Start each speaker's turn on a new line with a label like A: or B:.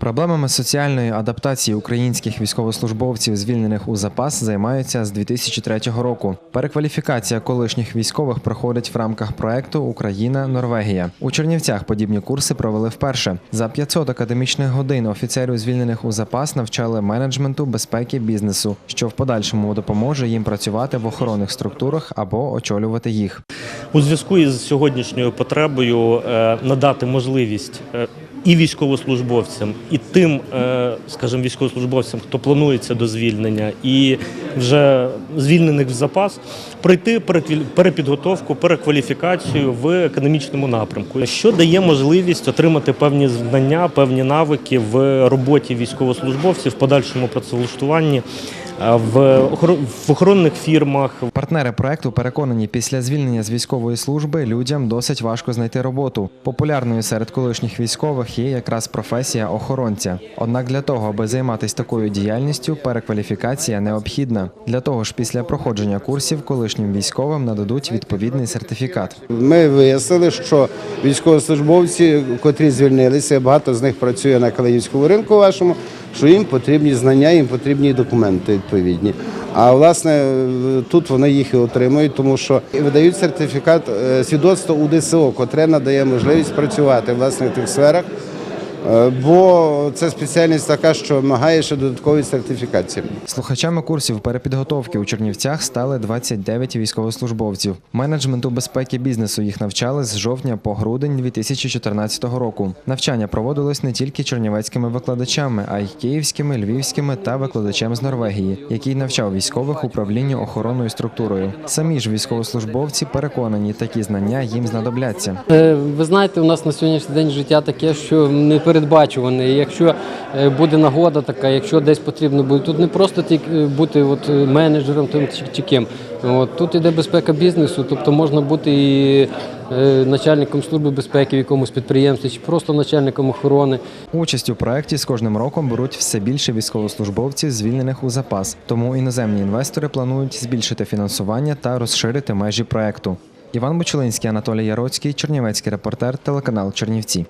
A: Проблемами соціальної адаптації українських військовослужбовців, звільнених у запас, займаються з 2003 року. Перекваліфікація колишніх військових проходить в рамках проекту Україна Норвегія. У Чернівцях подібні курси провели вперше. За 500 академічних годин офіцерів, звільнених у запас, навчали менеджменту безпеки бізнесу, що в подальшому допоможе їм працювати в охоронних структурах або очолювати їх.
B: У зв'язку із сьогоднішньою потребою е, надати можливість е, і військовослужбовцям, і тим, е, скажімо, військовослужбовцям, хто планується до звільнення, і вже звільнених в запас, пройти перепідготовку, перекваліфікацію в економічному напрямку, що дає можливість отримати певні знання, певні навики в роботі військовослужбовців, в подальшому працевлаштуванні, в охоро- охоронних фірмах,
A: Партнери проекту переконані, після звільнення з військової служби людям досить важко знайти роботу. Популярною серед колишніх військових є якраз професія охоронця. Однак для того, аби займатися такою діяльністю, перекваліфікація необхідна. Для того ж, після проходження курсів колишнім військовим нададуть відповідний сертифікат.
C: Ми вияснили, що військовослужбовці, котрі звільнилися, багато з них працює на Калинівському ринку вашому, що їм потрібні знання, їм потрібні документи відповідні. А власне тут вони їх і отримують, тому що видають сертифікат е, свідоцтво УДСО, котре надає можливість працювати власне в тих сферах. Е, Бо це спеціальність така, що вимагає ще додаткової сертифікації.
A: Слухачами курсів перепідготовки у Чернівцях стали 29 військовослужбовців. Менеджменту безпеки бізнесу їх навчали з жовтня по грудень 2014 року. Навчання проводилось не тільки чернівецькими викладачами, а й київськими, львівськими та викладачем з Норвегії, який навчав військових управлінню охоронною структурою. Самі ж військовослужбовці переконані, такі знання їм знадобляться.
D: Е, Ви знаєте, у нас на сьогоднішній день життя таке, що непередбачуване. І Якщо е, буде нагода така, якщо десь потрібно буде, тут не просто е, бути от е, менеджером тим чи, ким. От, тут іде безпека бізнесу, тобто можна бути і начальником служби безпеки в якомусь підприємстві, чи просто начальником охорони.
A: Участь у проєкті з кожним роком беруть все більше військовослужбовців, звільнених у запас. Тому іноземні інвестори планують збільшити фінансування та розширити межі проєкту. Іван Бучелинський, Анатолій Яроцький, Чернівецький репортер, телеканал Чернівці.